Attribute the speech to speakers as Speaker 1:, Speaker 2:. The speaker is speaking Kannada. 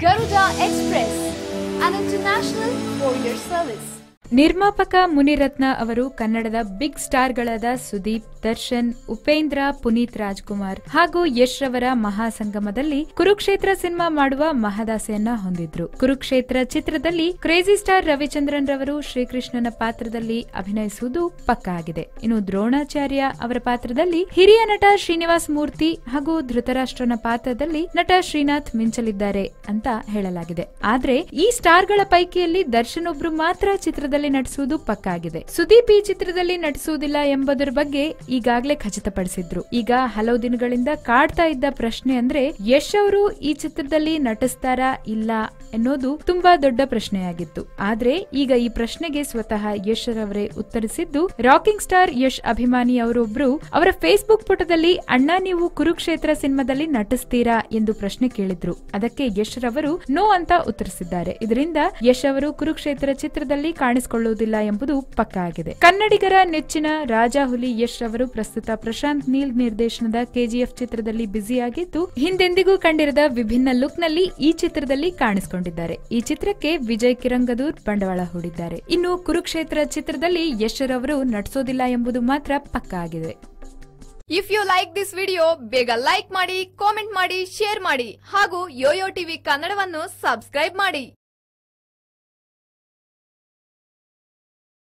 Speaker 1: ಗರುಡಾ ಎಕ್ಸ್‌ಪ್ರೆಸ್ ಅನ್ ಇಂಟರ್‌ನ್ಯಾಷನಲ್ ಪೋಯೆರ್ ಸರ್ವಿಸ್
Speaker 2: ನಿರ್ಮಾಪಕ ಮುನಿರತ್ನ ಅವರು ಕನ್ನಡದ ಬಿಗ್ ಸ್ಟಾರ್ ಗಳಾದ ಸುದೀಪ್ ದರ್ಶನ್, ಉಪೇಂದ್ರ, ಪುನೀತ್ ರಾಜ್ಕುಮಾರ್ ಹಾಗೂ ಯಶ್ ರವರ ಮಹಾಸಂಗಮದಲ್ಲಿ ಕುರುಕ್ಷೇತ್ರ ಸಿನಿಮಾ ಮಾಡುವ ಮಹದಾಸೆಯನ್ನ ಹೊಂದಿದ್ರು. ಕುರುಕ್ಷೇತ್ರ ಚಿತ್ರದಲ್ಲಿ ಕ್ರೇಜಿ ಸ್ಟಾರ್ ರವಿಚಂದ್ರನ್ ರವರು ಶ್ರೀಕೃಷ್ಣನ ಪಾತ್ರದಲ್ಲಿ ಅಭಿನಯಿಸುವುದು ಪಕ್ಕಾ ಆಗಿದೆ ಇನ್ನು ದ್ರೋಣಾಚಾರ್ಯ ಅವರ ಪಾತ್ರದಲ್ಲಿ ಹಿರಿಯ ನಟ ಶ್ರೀನಿವಾಸ್ ಮೂರ್ತಿ ಹಾಗೂ ಧೃತರಾಷ್ಟ್ರನ ಪಾತ್ರದಲ್ಲಿ ನಟ ಶ್ರೀನಾಥ್ ಮಿಂಚಲಿದ್ದಾರೆ ಅಂತ ಹೇಳಲಾಗಿದೆ. ಆದ್ರೆ ಈ ಸ್ಟಾರ್ಗಳ ಪೈಕಿಯಲ್ಲಿ ದರ್ಶನ್ ಒಬ್ರು ಮಾತ್ರ ಚಿತ್ರದಲ್ಲಿ ನಟಿಸುವುದು ಪಕ್ಕಾ ಆಗಿದೆ ಸುದೀಪ್ ಈ ಚಿತ್ರದಲ್ಲಿ ನಟಿಸುವುದಿಲ್ಲ ಎಂಬುದರ ಬಗ್ಗೆ ಈಗಾಗಲೇ ಖಚಿತಪಡಿಸಿದ್ರು. ಈಗ ಹಲವು ದಿನಗಳಿಂದ ಕಾಡ್ತಾ ಇದ್ದ ಪ್ರಶ್ನೆ ಅಂದ್ರೆ, ಯಶ್ ಅವರು ಈ ಚಿತ್ರದಲ್ಲಿ ನಟಿಸ್ತಾರಾ ಇಲ್ಲ ಅನ್ನೋದು ತುಂಬಾ ದೊಡ್ಡ ಪ್ರಶ್ನೆಯಾಗಿತ್ತು. ಆದ್ರೆ, ಈಗ ಈ ಪ್ರಶ್ನೆಗೆ ಸ್ವತಃ ಯಶ್ ರವರೇ ಉತ್ತರಿಸಿದ್ದು, ರಾಕಿಂಗ್ ಸ್ಟಾರ್ ಯಶ್ ಅಭಿಮಾನಿ ಅವರೊಬ್ರು ಅವರ ಫೇಸ್ಬುಕ್ ಪುಟದಲ್ಲಿ, ಅಣ್ಣ, ನೀವು ಕುರುಕ್ಷೇತ್ರ ಸಿನಿಮಾದಲ್ಲಿ ನಟಿಸ್ತೀರಾ? ಎಂದು ಪ್ರಶ್ನೆ ಕೇಳಿದ್ರು. ಅದಕ್ಕೆ ಯಶ್ ರವರು ನೋ ಅಂತ ಉತ್ತರಿಸಿದ್ದಾರೆ. ಇದರಿಂದ ಯಶ್ ಅವರು ಕುರುಕ್ಷೇತ್ರ ಚಿತ್ರದಲ್ಲಿ ಕಾಣಿಸಿಕೊಳ್ಳುವುದಿಲ್ಲ ಎಂಬುದು ಪಕ್ಕಾ ಆಗಿದೆ ಕನ್ನಡಿಗರ ನೆಚ್ಚಿನ ರಾಜಾ ಹುಲಿ ಯಶ್ ಅವರು ಪ್ರಸ್ತುತ ಪ್ರಶಾಂತ್ ನೀಲ್ ನಿರ್ದೇಶನದ ಕೆಜಿಎಫ್ ಚಿತ್ರದಲ್ಲಿ ಬ್ಯುಸಿಯಾಗಿದ್ದು, ಹಿಂದೆಂದಿಗೂ ಕಂಡಿರದ ವಿಭಿನ್ನ ಲುಕ್ನಲ್ಲಿ ಈ ಚಿತ್ರದಲ್ಲಿ ಕಾಣಿಸಿಕೊಂಡಿದ್ದಾರೆ. ಈ ಚಿತ್ರಕ್ಕೆ ವಿಜಯ್ ಕಿರಂಗದೂರ್ ಬಂಡವಾಳ ಹೂಡಿದ್ದಾರೆ. ಇನ್ನು ಕುರುಕ್ಷೇತ್ರ ಚಿತ್ರದಲ್ಲಿ ಯಶರ್ ಅವರು ನಟಿಸೋದಿಲ್ಲ ಎಂಬುದು ಮಾತ್ರ ಪಕ್ಕಾ ಆಗಿದೆ.
Speaker 1: If you like this video ಬೇಗ ಲೈಕ್ ಮಾಡಿ ಕಾಮೆಂಟ್ ಮಾಡಿ ಶೇರ್ ಮಾಡಿ ಹಾಗೂ ಯೋಯೋ ಟಿವಿ ಕನ್ನಡವನ್ನು ಸಬ್ಸ್ಕ್ರೈಬ್ ಮಾಡಿ.